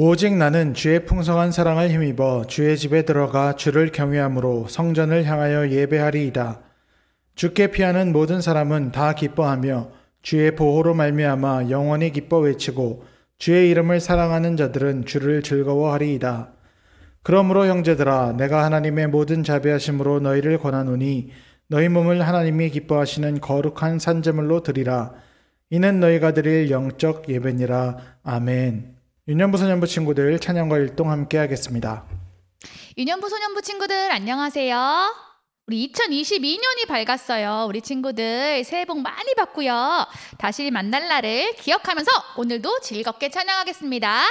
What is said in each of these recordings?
오직 나는 주의 풍성한 사랑을 힘입어 주의 집에 들어가 주를 경외함으로 성전을 향하여 예배하리이다. 주께 피하는 모든 사람은 다 기뻐하며 주의 보호로 말미암아 영원히 기뻐 외치고 주의 이름을 사랑하는 자들은 주를 즐거워하리이다. 그러므로 형제들아 내가 하나님의 모든 자비하심으로 너희를 권하노니 너희 몸을 하나님이 기뻐하시는 거룩한 산제물로 드리라. 이는 너희가 드릴 영적 예배니라. 아멘. 유년부 소년부 친구들 찬양과 일동 함께 하겠습니다. 유년부 소년부 친구들 안녕하세요. 우리 2022년이 밝았어요. 우리 친구들 새해 복 많이 받고요. 다시 만날 날을 기억하면서 오늘도 즐겁게 찬양하겠습니다.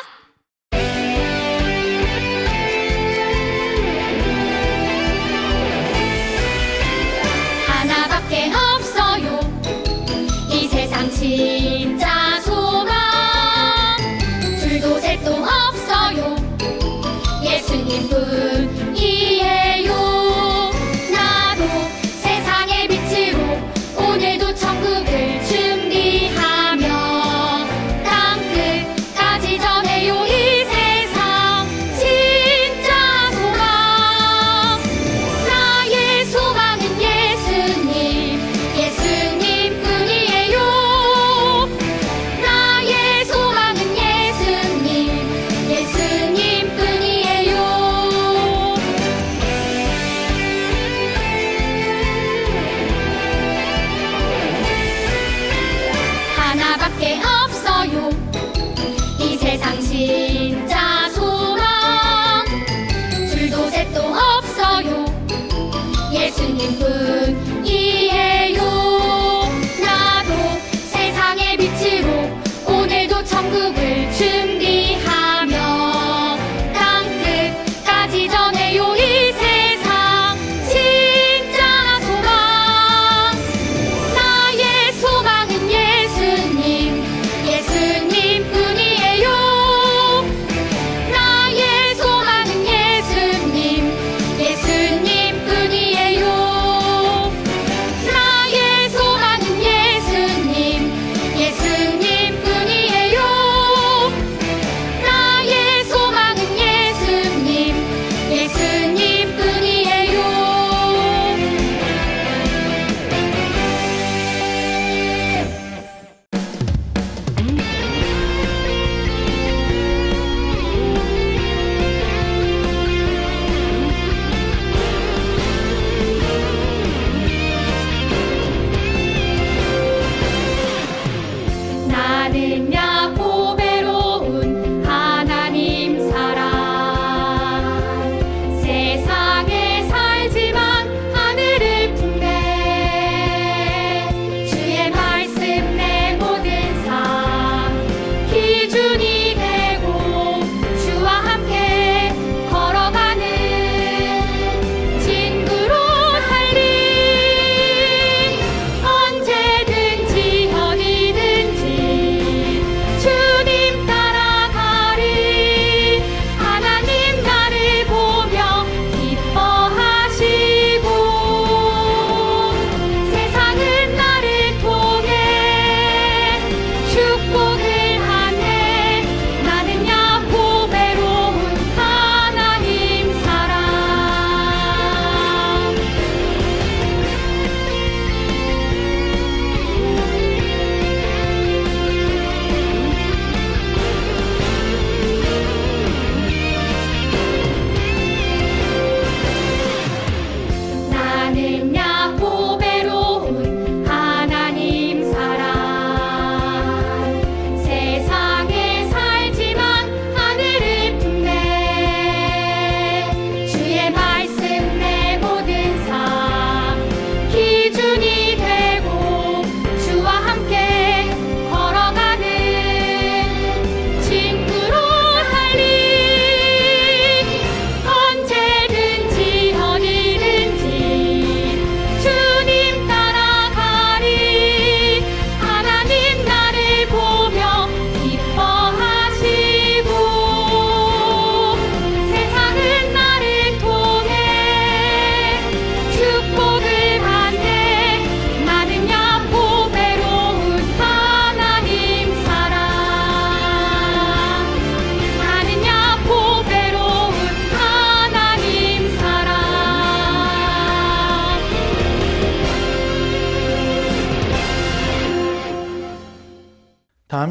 하나밖에 없어요. 이 세상 진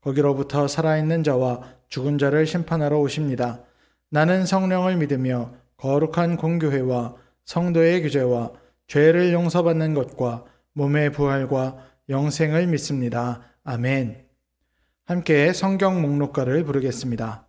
거기로부터 살아있는 자와 죽은 자를 심판하러 오십니다. 나는 성령을 믿으며 거룩한 공교회와 성도의 규제와 죄를 용서받는 것과 몸의 부활과 영생을 믿습니다. 아멘. 함께 성경 목록가를 부르겠습니다.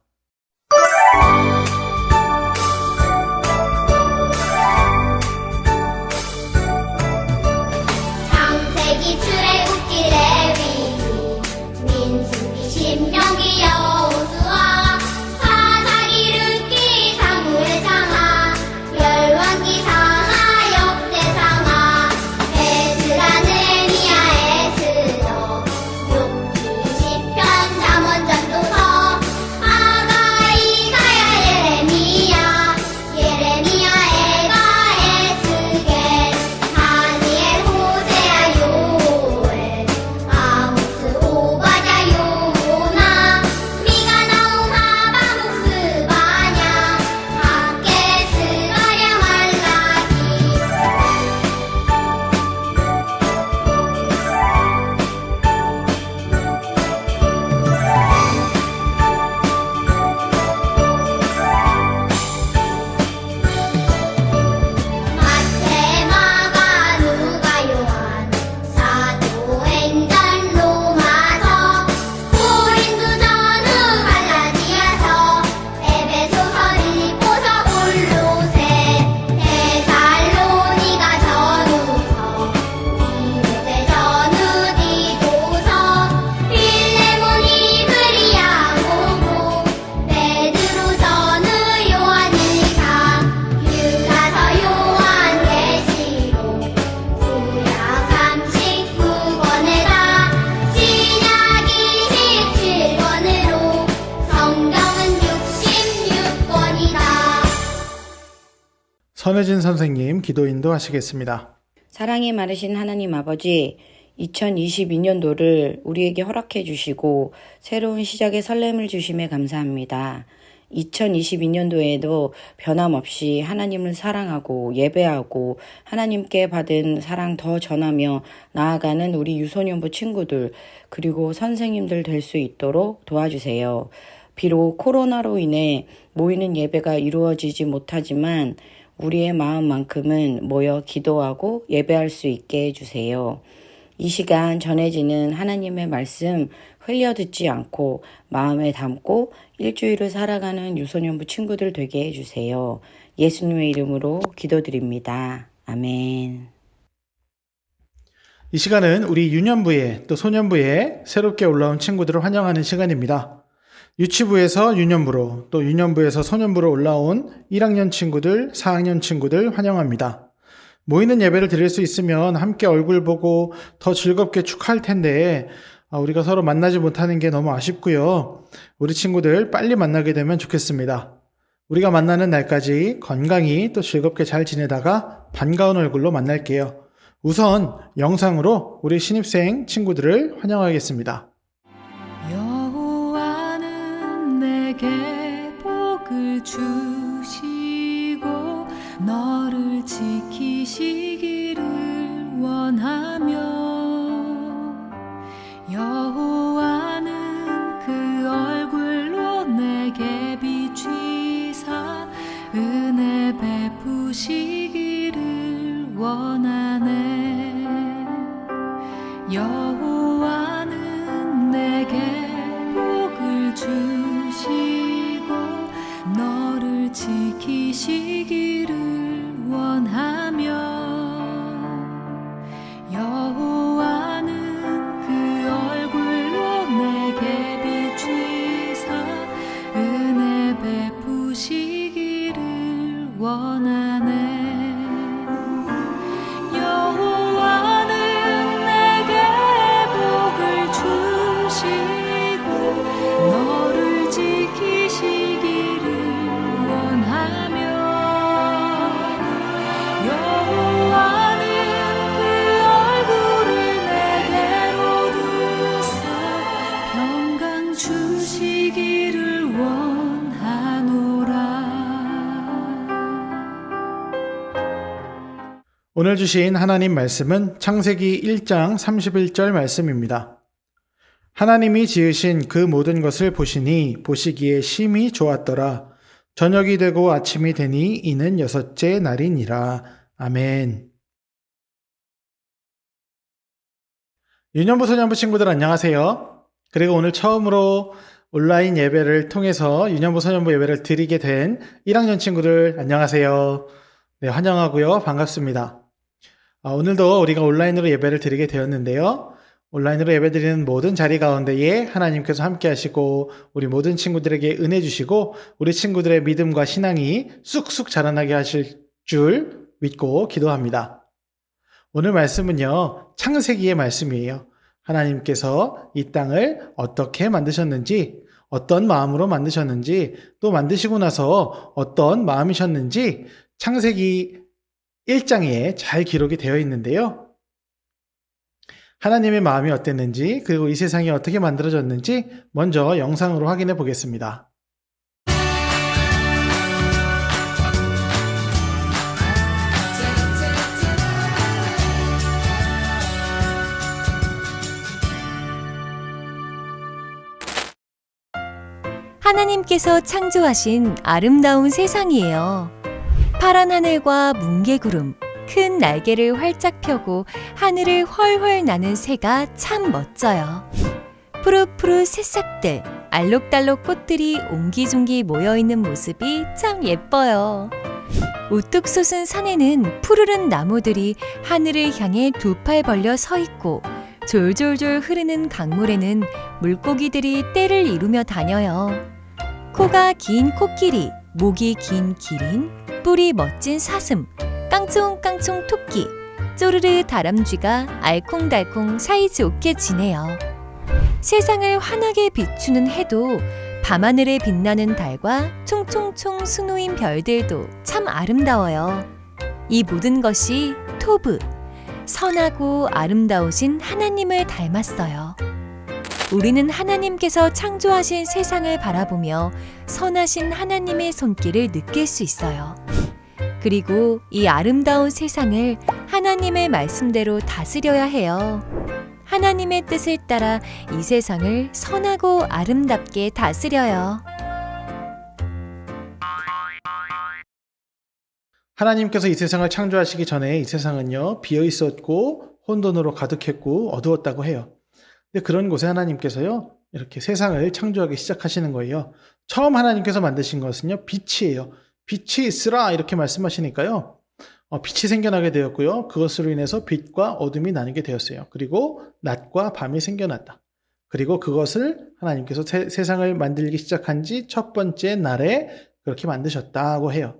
선혜진 선생님 기도 인도 하시겠습니다. 사랑이 많으신 하나님 아버지, 2022년도를 우리에게 허락해 주시고 새로운 시작의 설렘을 주심에 감사합니다. 2022년도에도 변함없이 하나님을 사랑하고 예배하고 하나님께 받은 사랑 더 전하며 나아가는 우리 유소년부 친구들 그리고 선생님들 될 수 있도록 도와주세요. 비록 코로나로 인해 모이는 예배가 이루어지지 못하지만 우리의 마음만큼은 모여 기도하고 예배할 수 있게 해주세요. 이 시간 전해지는 하나님의 말씀 흘려 듣지 않고 마음에 담고 일주일을 살아가는 유소년부 친구들 되게 해주세요. 예수님의 이름으로 기도드립니다. 아멘. 이 시간은 우리 유년부에 또 소년부에 새롭게 올라온 친구들을 환영하는 시간입니다. 유치부에서 유년부로 또 유년부에서 소년부로 올라온 1학년 친구들, 4학년 친구들 환영합니다. 모이는 예배를 드릴 수 있으면 함께 얼굴 보고 더 즐겁게 축하할 텐데 아, 우리가 서로 만나지 못하는 게 너무 아쉽고요. 우리 친구들 빨리 만나게 되면 좋겠습니다. 우리가 만나는 날까지 건강히 또 즐겁게 잘 지내다가 반가운 얼굴로 만날게요. 우선 영상으로 우리 신입생 친구들을 환영하겠습니다. 여호와는 내게 복을 주시고 너를 지키시기 오늘 주신 하나님 말씀은 창세기 1장 31절 말씀입니다. 하나님이 지으신 그 모든 것을 보시니 보시기에 심히 좋았더라. 저녁이 되고 아침이 되니 이는 여섯째 날이니라. 아멘. 유년부 소년부 친구들 안녕하세요. 그리고 오늘 처음으로 온라인 예배를 통해서 유년부 소년부 예배를 드리게 된 1학년 친구들 안녕하세요. 네, 환영하고요. 반갑습니다. 아, 오늘도 우리가 온라인으로 예배를 드리게 되었는데요. 온라인으로 예배 드리는 모든 자리 가운데에 하나님께서 함께 하시고 우리 모든 친구들에게 은혜 주시고 우리 친구들의 믿음과 신앙이 쑥쑥 자라나게 하실 줄 믿고 기도합니다. 오늘 말씀은요, 창세기의 말씀이에요. 하나님께서 이 땅을 어떻게 만드셨는지, 어떤 마음으로 만드셨는지, 또 만드시고 나서 어떤 마음이셨는지 창세기 1장에 잘 기록이 되어 있는데요. 하나님의 마음이 어땠는지, 그리고 이 세상이 어떻게 만들어졌는지 먼저 영상으로 확인해 보겠습니다. 하나님께서 창조하신 아름다운 세상이에요. 파란 하늘과 뭉게구름, 큰 날개를 활짝 펴고 하늘을 훨훨 나는 새가 참 멋져요. 푸릇푸릇 새싹들, 알록달록 꽃들이 옹기종기 모여있는 모습이 참 예뻐요. 우뚝 솟은 산에는 푸르른 나무들이 하늘을 향해 두 팔 벌려 서 있고 졸졸졸 흐르는 강물에는 물고기들이 떼를 이루며 다녀요. 코가 긴 코끼리, 목이 긴 기린, 뿔이 멋진 사슴, 깡총깡총 토끼, 쪼르르 다람쥐가 알콩달콩 사이좋게 지내요. 세상을 환하게 비추는 해도 밤하늘에 빛나는 달과 총총총 수놓인 별들도 참 아름다워요. 이 모든 것이 토브, 선하고 아름다우신 하나님을 닮았어요. 우리는 하나님께서 창조하신 세상을 바라보며 선하신 하나님의 손길을 느낄 수 있어요. 그리고 이 아름다운 세상을 하나님의 말씀대로 다스려야 해요. 하나님의 뜻을 따라 이 세상을 선하고 아름답게 다스려요. 하나님께서 이 세상을 창조하시기 전에 이 세상은요, 비어 있었고, 혼돈으로 가득했고, 어두웠다고 해요. 근데 그런 곳에 하나님께서요, 이렇게 세상을 창조하기 시작하시는 거예요. 처음 하나님께서 만드신 것은요, 빛이에요. 빛이 있으라! 이렇게 말씀하시니까요, 어, 빛이 생겨나게 되었고요. 그것으로 인해서 빛과 어둠이 나뉘게 되었어요. 그리고 낮과 밤이 생겨났다. 그리고 그것을 하나님께서 세, 세상을 만들기 시작한 지 첫 번째 날에 그렇게 만드셨다고 해요.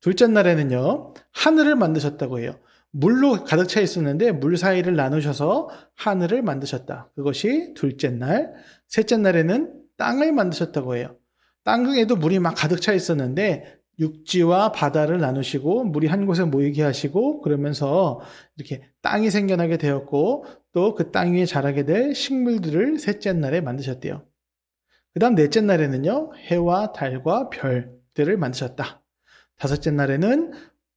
둘째 날에는요, 하늘을 만드셨다고 해요. 물로 가득 차 있었는데 물 사이를 나누셔서 하늘을 만드셨다. 그것이 둘째 날. 셋째 날에는 땅을 만드셨다고 해요. 땅에도 물이 막 가득 차 있었는데 육지와 바다를 나누시고 물이 한 곳에 모이게 하시고 그러면서 이렇게 땅이 생겨나게 되었고 또 그 땅 위에 자라게 될 식물들을 셋째 날에 만드셨대요. 그 다음 넷째 날에는요, 해와 달과 별들을 만드셨다. 다섯째 날에는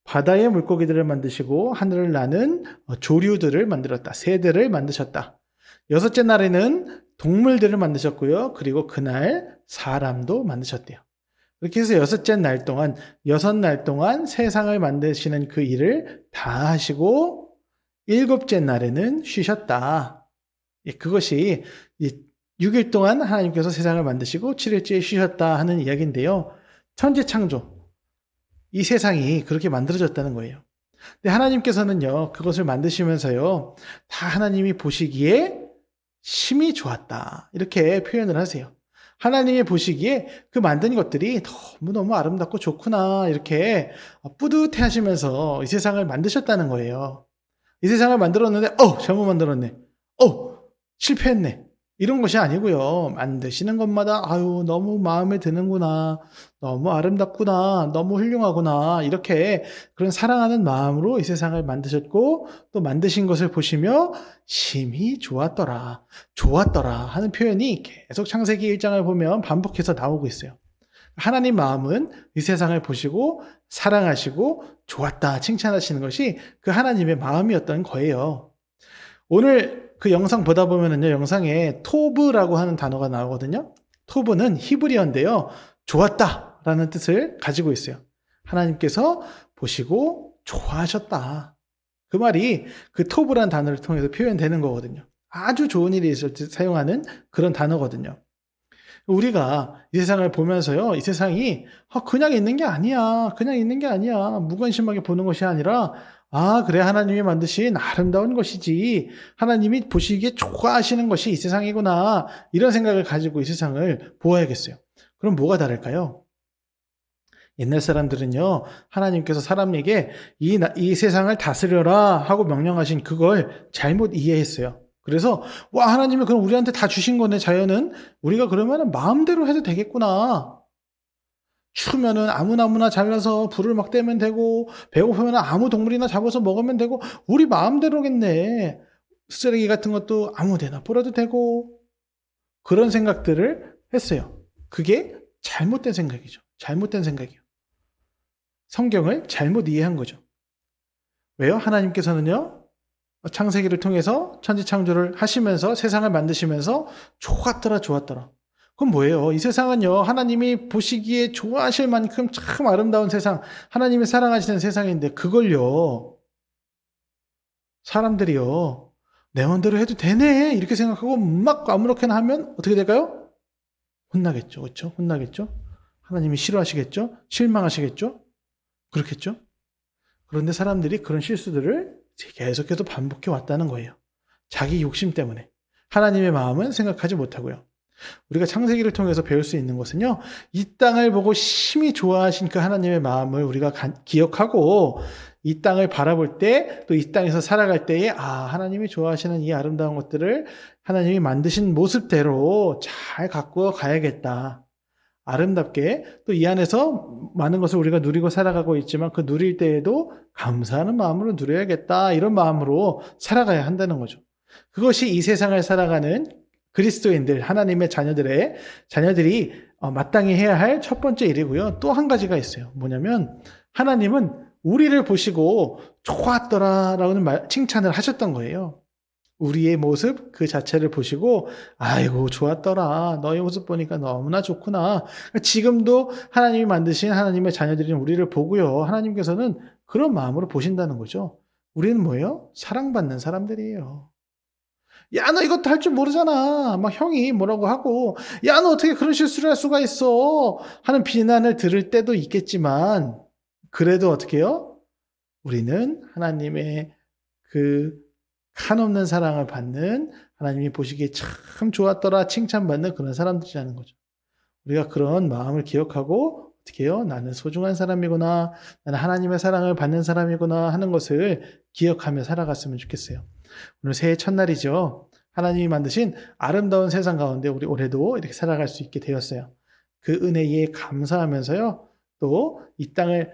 바다의 물고기들을 만드시고 하늘을 나는 어, 조류들을 만들었다. 새들을 만드셨다. 여섯째 날에는 동물들을 만드셨고요. 그리고 그날 사람도 만드셨대요. 그렇게 해서 여섯째 날 동안, 여섯 날 동안 세상을 만드시는 그 일을 다 하시고 일곱째 날에는 쉬셨다. 예, 그것이 6일 동안 하나님께서 세상을 만드시고 7일째에 쉬셨다 하는 이야기인데요. 천재 창조. 이 세상이 그렇게 만들어졌다는 거예요. 근데 하나님께서는요, 그것을 만드시면서요, 다 하나님이 보시기에 심히 좋았다. 이렇게 표현을 하세요. 하나님이 보시기에 그 만든 것들이 너무너무 아름답고 좋구나. 이렇게 뿌듯해 하시면서 이 세상을 만드셨다는 거예요. 이 세상을 만들었는데, 어, 잘못 만들었네. 어, 실패했네. 이런 것이 아니고요. 만드시는 것마다 아유 너무 마음에 드는구나. 너무 아름답구나. 너무 훌륭하구나. 이렇게 그런 사랑하는 마음으로 이 세상을 만드셨고 또 만드신 것을 보시며 심히 좋았더라. 좋았더라 하는 표현이 계속 창세기 1장을 보면 반복해서 나오고 있어요. 하나님 마음은 이 세상을 보시고 사랑하시고 좋았다 칭찬하시는 것이 그 하나님의 마음이었던 거예요. 오늘 그 영상 보다 보면은요, 영상에 토브라고 하는 단어가 나오거든요. 토브는 히브리어인데요. 좋았다 라는 뜻을 가지고 있어요. 하나님께서 보시고 좋아하셨다. 그 말이 그 토브라는 단어를 통해서 표현되는 거거든요. 아주 좋은 일이 있을 때 사용하는 그런 단어거든요. 우리가 이 세상을 보면서요, 이 세상이 아, 그냥 있는 게 아니야. 그냥 있는 게 아니야. 무관심하게 보는 것이 아니라, 아, 그래. 하나님이 만드신 아름다운 것이지. 하나님이 보시기에 좋아하시는 것이 이 세상이구나. 이런 생각을 가지고 이 세상을 보아야겠어요. 그럼 뭐가 다를까요? 옛날 사람들은요, 하나님께서 사람에게 이, 나- 이 세상을 다스려라 하고 명령하신 그걸 잘못 이해했어요. 그래서, 와, 하나님이 그럼 우리한테 다 주신 거네, 자연은. 우리가 그러면 마음대로 해도 되겠구나. 추우면은 아무나 아무나 잘라서 불을 막 떼면 되고, 배고프면 아무 동물이나 잡아서 먹으면 되고, 우리 마음대로겠네. 쓰레기 같은 것도 아무 데나 뿌려도 되고, 그런 생각들을 했어요. 그게 잘못된 생각이죠. 잘못된 생각이요. 성경을 잘못 이해한 거죠. 왜요? 하나님께서는요, 창세기를 통해서 천지 창조를 하시면서 세상을 만드시면서 좋았더라, 좋았더라. 그건 뭐예요? 이 세상은요, 하나님이 보시기에 좋아하실 만큼 참 아름다운 세상, 하나님이 사랑하시는 세상인데, 그걸요, 사람들이요, 내 맘대로 해도 되네, 이렇게 생각하고 막 아무렇게나 하면 어떻게 될까요? 혼나겠죠. 그렇죠? 혼나겠죠? 하나님이 싫어하시겠죠? 실망하시겠죠? 그렇겠죠? 그런데 사람들이 그런 실수들을 계속해서 반복해 왔다는 거예요. 자기 욕심 때문에. 하나님의 마음은 생각하지 못하고요. 우리가 창세기를 통해서 배울 수 있는 것은요, 이 땅을 보고 심히 좋아하신 그 하나님의 마음을 우리가 간- 기억하고, 이 땅을 바라볼 때, 또 이 땅에서 살아갈 때에, 아, 하나님이 좋아하시는 이 아름다운 것들을 하나님이 만드신 모습대로 잘 갖고 가야겠다. 아름답게 또 이 안에서 많은 것을 우리가 누리고 살아가고 있지만 그 누릴 때에도 감사하는 마음으로 누려야겠다. 이런 마음으로 살아가야 한다는 거죠. 그것이 이 세상을 살아가는 그리스도인들, 하나님의 자녀들의 자녀들이 어, 마땅히 해야 할 첫 번째 일이고요. 또 한 가지가 있어요. 뭐냐면 하나님은 우리를 보시고 좋았더라라는 말, 칭찬을 하셨던 거예요. 우리의 모습 그 자체를 보시고 아이고 좋았더라 너의 모습 보니까 너무나 좋구나 지금도 하나님이 만드신 하나님의 자녀들인 우리를 보고요 하나님께서는 그런 마음으로 보신다는 거죠 우리는 뭐예요 사랑받는 사람들이에요 야 너 이것도 할 줄 모르잖아 막 형이 뭐라고 하고 야 너 어떻게 그런 실수를 할 수가 있어 하는 비난을 들을 때도 있겠지만 그래도 어떻게 해요 우리는 하나님의 그 한없는 사랑을 받는 하나님이 보시기에 참 좋았더라 칭찬받는 그런 사람들이라는 거죠. 우리가 그런 마음을 기억하고 어떻게 해요? 나는 소중한 사람이구나. 나는 하나님의 사랑을 받는 사람이구나 하는 것을 기억하며 살아갔으면 좋겠어요. 오늘 새해 첫날이죠. 하나님이 만드신 아름다운 세상 가운데 우리 올해도 이렇게 살아갈 수 있게 되었어요. 그 은혜에 감사하면서요. 또 이 땅을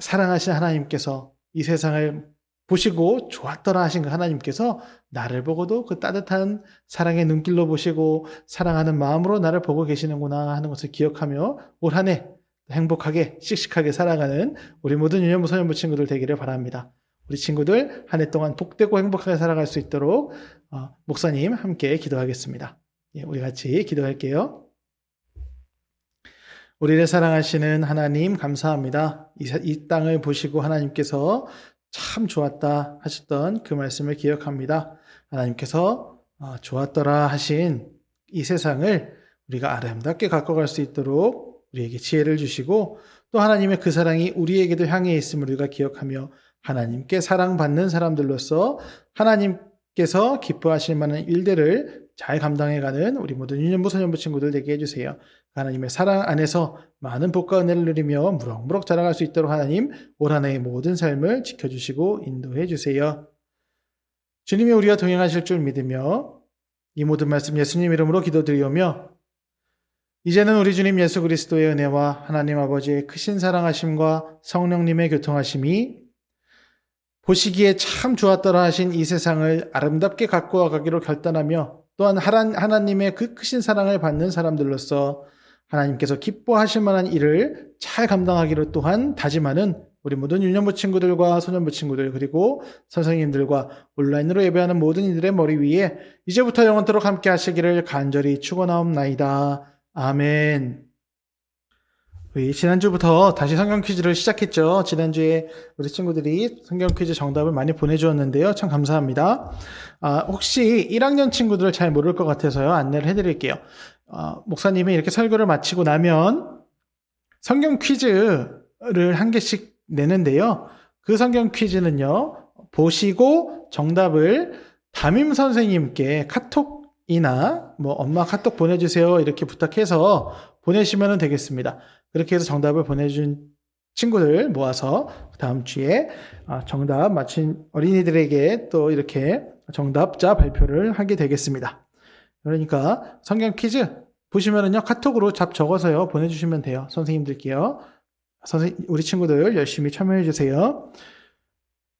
사랑하신 하나님께서 이 세상을 보시고 좋았더라 하신 그 하나님께서 나를 보고도 그 따뜻한 사랑의 눈길로 보시고 사랑하는 마음으로 나를 보고 계시는구나 하는 것을 기억하며 올 한 해 행복하게 씩씩하게 살아가는 우리 모든 유년부 소년부 친구들 되기를 바랍니다. 우리 친구들 한 해 동안 복되고 행복하게 살아갈 수 있도록 어, 목사님 함께 기도하겠습니다. 예, 우리 같이 기도할게요. 우리를 사랑하시는 하나님 감사합니다. 이, 땅을 보시고 하나님께서 참 좋았다 하셨던 그 말씀을 기억합니다. 하나님께서 어, 좋았더라 하신 이 세상을 우리가 아름답게 갖고 갈 수 있도록 우리에게 지혜를 주시고 또 하나님의 그 사랑이 우리에게도 향해 있음을 우리가 기억하며 하나님께 사랑받는 사람들로서 하나님께서 기뻐하실 만한 일들을 잘 감당해가는 우리 모든 유년부 소년부 친구들 되게 해주세요. 하나님의 사랑 안에서 많은 복과 은혜를 누리며 무럭무럭 자라갈 수 있도록 하나님 올 한해의 모든 삶을 지켜주시고 인도해 주세요. 주님이 우리와 동행하실 줄 믿으며 이 모든 말씀 예수님 이름으로 기도드리오며 이제는 우리 주님 예수 그리스도의 은혜와 하나님 아버지의 크신 사랑하심과 성령님의 교통하심이 보시기에 참 좋았더라 하신 이 세상을 아름답게 갖고 가기로 결단하며 또한 하나님의 그 크신 사랑을 받는 사람들로서 하나님께서 기뻐하실 만한 일을 잘 감당하기를 또한 다짐하는 우리 모든 유년부 친구들과 소년부 친구들 그리고 선생님들과 온라인으로 예배하는 모든 이들의 머리 위에 이제부터 영원토록 함께 하시기를 간절히 축원하옵나이다. 아멘. 우리 지난주부터 다시 성경 퀴즈를 시작했죠. 지난주에 우리 친구들이 성경 퀴즈 정답을 많이 보내주었는데요. 참 감사합니다. 아, 혹시 1학년 친구들 잘 모를 것 같아서요. 안내를 해드릴게요. 아, 목사님이 이렇게 설교를 마치고 나면 성경 퀴즈를 한 개씩 내는데요. 그 성경 퀴즈는요. 보시고 정답을 담임 선생님께 카톡이나 뭐 엄마 카톡 보내주세요 이렇게 부탁해서 보내시면 되겠습니다. 그렇게 해서 정답을 보내준 친구들 모아서 다음 주에 아, 정답 맞힌 어린이들에게 또 이렇게 정답자 발표를 하게 되겠습니다. 그러니까 성경 퀴즈 보시면은요 카톡으로 잡 적어서요 보내주시면 돼요 선생님들께요. 선생 우리 친구들 열심히 참여해 주세요.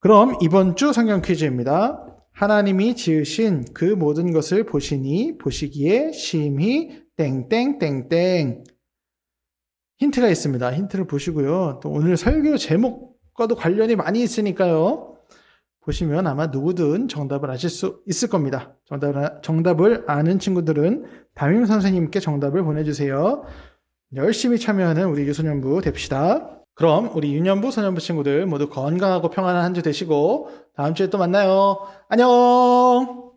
그럼 이번 주 성경 퀴즈입니다. 하나님이 지으신 그 모든 것을 보시니 보시기에 심히 땡땡땡땡 힌트가 있습니다. 힌트를 보시고요. 또 오늘 설교 제목과도 관련이 많이 있으니까요. 보시면 아마 누구든 정답을 아실 수 있을 겁니다. 정답을, 정답을 아는 친구들은 담임 선생님께 정답을 보내주세요. 열심히 참여하는 우리 유소년부 됩시다. 그럼 우리 유년부, 소년부 친구들 모두 건강하고 평안한 한 주 되시고 다음 주에 또 만나요. 안녕!